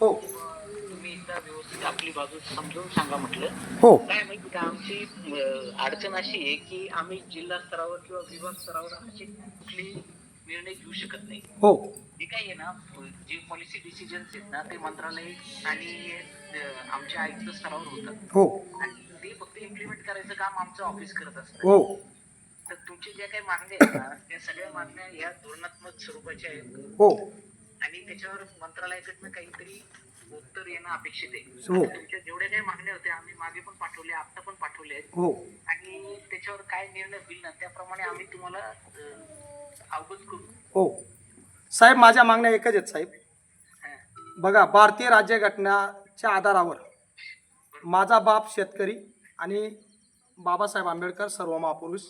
हो. तुम्ही एकदा व्यवस्थित आपली बाजू समजून सांगा म्हटलं. हो. काय माहिती का आमची अं, अडचण अशी आहे की आम्ही जिल्हा स्तरावर किंवा विभाग स्तरावर असे कुठले निर्णय घेऊ शकत नाही. हो. जे काही आहे ना जे पॉलिसी डिसिजन्स आहेत ना ते मंत्रालय आणि अं, आमच्या आयुक्त स्तरावर होतात हो. आणि ते फक्त इम्प्लिमेंट करायचं काम आमचं ऑफिस करत असतं. हो. तर तुमचे ज्या काही मागण्या आहेत ना त्या सगळ्या मागण्या ह्या धोरणात्मक स्वरूपाच्या आहेत. हो. आणि त्याच्यावर मंत्रालयाकडनं काहीतरी उत्तर येणं अपेक्षित आहे. हो. तुमच्या जेवढ्या काही मागण्या होत्या आम्ही मागे पण पाठवले आता पण पाठवले आहेत. हो. आणि त्याच्यावर काय निर्णय होईल ना त्याप्रमाणे आम्ही तुम्हाला अं, अवगत करू. हो. साहेब माझ्या मागण्या एकच आहेत साहेब. हा. बघा भारतीय राज्यघटनेच्या आधारावर माझा बाप शेतकरी आणि बाबासाहेब आंबेडकर सर्व महापुरुष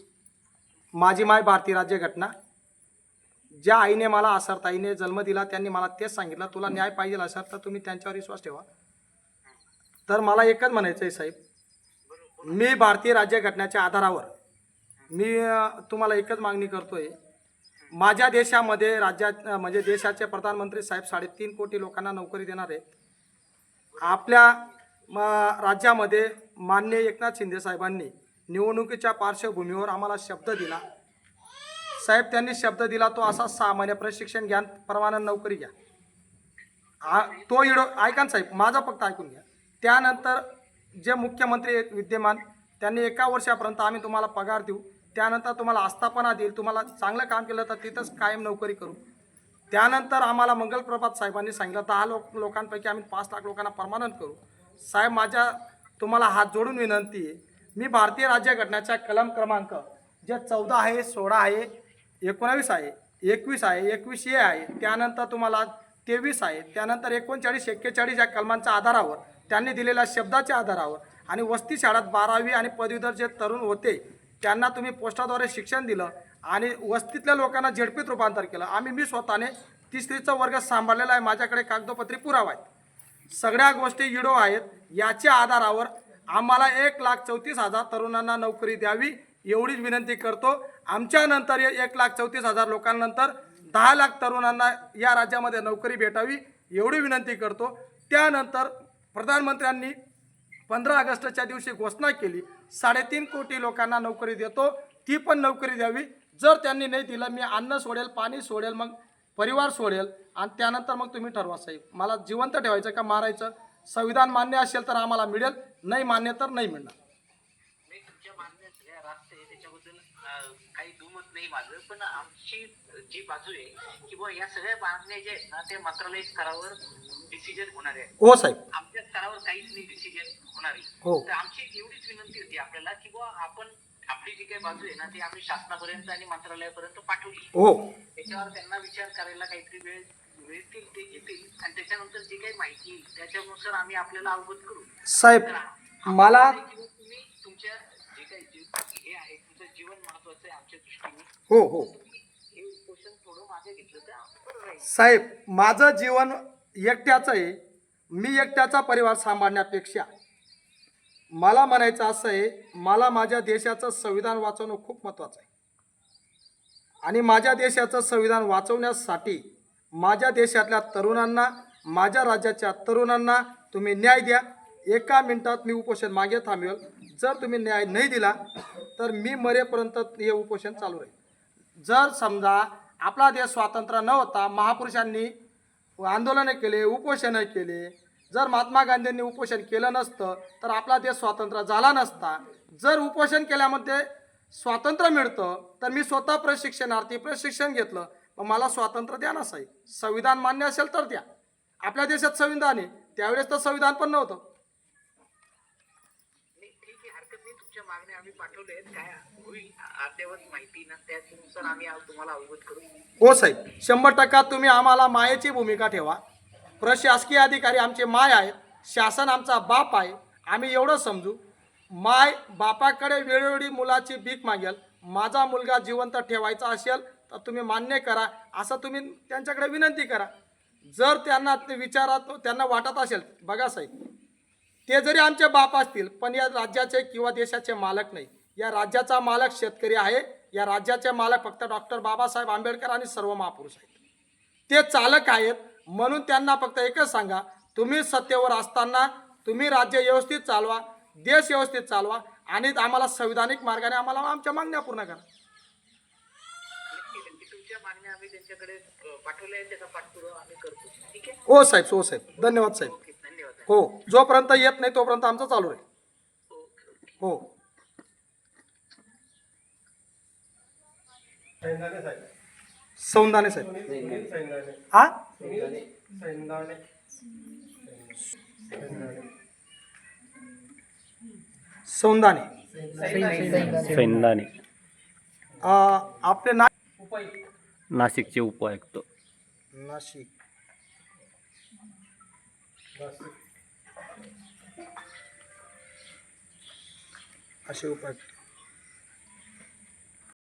माझी माय भारतीय राज्यघटना. ज्या आईने मला आसरताईने जन्म दिला त्यांनी मला तेच सांगितलं तुला न्याय पाहिजे असर तर तुम्ही त्यांच्यावर विश्वास ठेवा. तर मला एकच म्हणायचं आहे साहेब मी भारतीय राज्यघटनेच्या आधारावर मी तुम्हाला एकच मागणी करतोय. माझ्या देशामध्ये राज्यात म्हणजे देशाचे प्रधानमंत्री साहेब साडेतीन कोटी लोकांना नोकरी देणार आहेत. आपल्या म, राज्यामध्ये मान्य एकनाथ शिंदे साहेबांनी निवडणुकीच्या पार्श्वभूमीवर आम्हाला शब्द दिला. साहेब त्यांनी शब्द दिला तो असा सहा महिने प्रशिक्षण घ्या परवाना नोकरी घ्या. हा तो इडो ऐका ना साहेब माझा फक्त ऐकून घ्या. त्यानंतर जे मुख्यमंत्री विद्यमान त्यांनी एका वर्षापर्यंत आम्ही तुम्हाला पगार देऊ. त्यानंतर तुम्हाला आस्थापना देईल तुम्हाला चांगलं काम केलं तर तिथंच कायम नोकरी करू. त्यानंतर आम्हाला मंगलप्रभात साहेबांनी सांगितलं दहा लोक लोकांपैकी आम्ही पाच लाख लोकांना परमानंट करू. साहेब माझ्या तुम्हाला हात जोडून विनंती आहे मी भारतीय राज्यघटनेच्या कलम क्रमांक जे चौदा आहे सोळा आहे एकोणावीस आहे एकवीस आहे एकवीस ए आहे त्यानंतर तुम्हाला तेवीस आहे त्यानंतर एकोणचाळीस एक्केचाळीस या कलमांच्या आधारावर त्यांनी दिलेल्या शब्दाच्या आधारावर आणि वस्ती शाळेत बारावी आणि पदवीधर जे तरुण होते त्यांना तुम्ही पोस्टाद्वारे शिक्षण दिलं आणि वस्तीतल्या लोकांना झेडपीत रूपांतर केलं. आम्ही मी स्वतःने तिसरीचा वर्ग सांभाळलेला आहे माझ्याकडे कागदोपत्री पुरावा आहे सगळ्या गोष्टी इडो आहेत. याच्या आधारावर आम्हाला एक लाख चौतीस हजार तरुणांना नोकरी द्यावी एवढीच विनंती करतो. आमच्यानंतर एक लाख चौतीस हजार लोकांनंतर दहा लाख तरुणांना या राज्यामध्ये नोकरी भेटावी एवढी विनंती करतो. त्यानंतर प्रधानमंत्र्यांनी पंधरा ऑगस्टच्या दिवशी घोषणा केली. साडेतीन कोटी लोकांना नोकरी देतो. ती पण नोकरी द्यावी. जर त्यांनी नाही दिलं मी अन्न सोडेल पाणी सोडेल मग परिवार सोडेल आणि त्यानंतर मग तुम्ही ठरवा साहेब. मला जिवंत ठेवायचं का मारायचं? संविधान मान्य असेल तर आम्हाला मिळेल. नाही मान्य तर नाही मिळणार नाही तुमच्या मागण्या सगळ्या रास्त आहे त्याच्याबद्दल अं, काही दुमत नाही माझं पण आमची जी बाजू आहे की बुवा या सगळ्या मागण्या ज्या आहेत ना ते मंत्रालय स्तरावर डिसिजन होणार आहे. हो साहेब. आमच्या स्तरावर काहीच नाही डिसिजन होणार आहे. हो. तर आमची एवढीच विनंती होती आपल्याला की बुवा आपण आपली जी काही बाजू आहे ना ती आम्ही शासनापर्यंत आणि मंत्रालयापर्यंत पाठवली. हो. त्याच्यावर त्यांना विचार करायला काहीतरी वेळ मिळतील ते घेतील आणि त्याच्यानंतर जी काही माहिती येईल त्याच्यानुसार आम्ही आपल्याला अवगत करू. साहेब मला किंवा तुम्ही तुमच्या जे काही जीव हे आहे तुमचं जीवन महत्वाचं आहे आमच्या दृष्टीने. हो हो. हे उपोषण थोडं मागे घेतलं तर बरं राहील. साहेब माझं जीवन एकट्याचं आहे. मी एकट्याचा परिवार सांभाळण्यापेक्षा. मला म्हणायचं असं आहे मला माझ्या देशाचं संविधान वाचवणं खूप महत्त्वाचं आहे. आणि माझ्या देशाचं संविधान वाचवण्यासाठी माझ्या देशातल्या तरुणांना माझ्या राज्याच्या तरुणांना तुम्ही न्याय द्या. एका मिनिटात मी उपोषण मागे थांबवेल जर तुम्ही न्याय नाही दिला तर मी मरेपर्यंत हे उपोषण चालू राहील. जर समजा आपला देश स्वातंत्र्य न होता महापुरुषांनी आंदोलनं केले उपोषणं केले जर महात्मा गांधींनी उपोषण केलं नसतं तर आपला देश स्वातंत्र्य झाला नसता. जर उपोषण केल्यामध्ये स्वातंत्र्य मिळतं तर मी स्वतः प्रशिक्षणार्थी प्रशिक्षण घेतलं मग मला स्वातंत्र्य द्या ना साहेब. संविधान मान्य असेल तर द्या. आपल्या देशात संविधान आहे. त्यावेळेस तर संविधान पण नव्हतं नाही ठीक आहे हरकत नाही तुमच्या पाठवले काय होईल अद्यावत माहिती ना त्यानुसार आम्ही तुम्हाला अवगत करू. हो साहेब शंभर टक्का तुम्ही आम्हाला मायेची भूमिका ठेवा. प्रशासकीय अधिकारी आमचे माय आहेत शासन आमचा बाप आहे आम्ही एवढं समजू. माय बापाकडे वेळोवेळी मुलाची भीक मागेल माझा मुलगा जिवंत ठेवायचा असेल तर तुम्ही मान्य करा असं तुम्ही त्यांच्याकडे विनंती करा. जर त्यांना विचारात त्यांना वाटत असेल बघा साहेब ते जरी आमचे बाप असतील पण या राज्याचे किंवा देशाचे मालक नाही. या राज्याचा मालक शेतकरी आहे. या राज्याचे मालक फक्त डॉक्टर बाबासाहेब आंबेडकर आणि सर्व महापुरुष आहेत. ते चालक आहेत. म्हणून त्यांना फक्त एकच सांगा तुम्ही सत्तेवर असताना तुम्ही राज्य व्यवस्थित चालवा देश व्यवस्थित चालवा आणि आम्हाला संविधानिक मार्गाने आम्हाला आमच्या मागण्या पूर्ण करा. आहे हो साहेब हो साहेब. धन्यवाद साहेब. हो जोपर्यंत येत नाही तोपर्यंत आमचं चालू राहील. ओके हो सौंदाने साहेब. हा सौंदाने सैंदाने अं, आपले ना नाशिकचे उपायुक्त. नाशिक. असे उपाय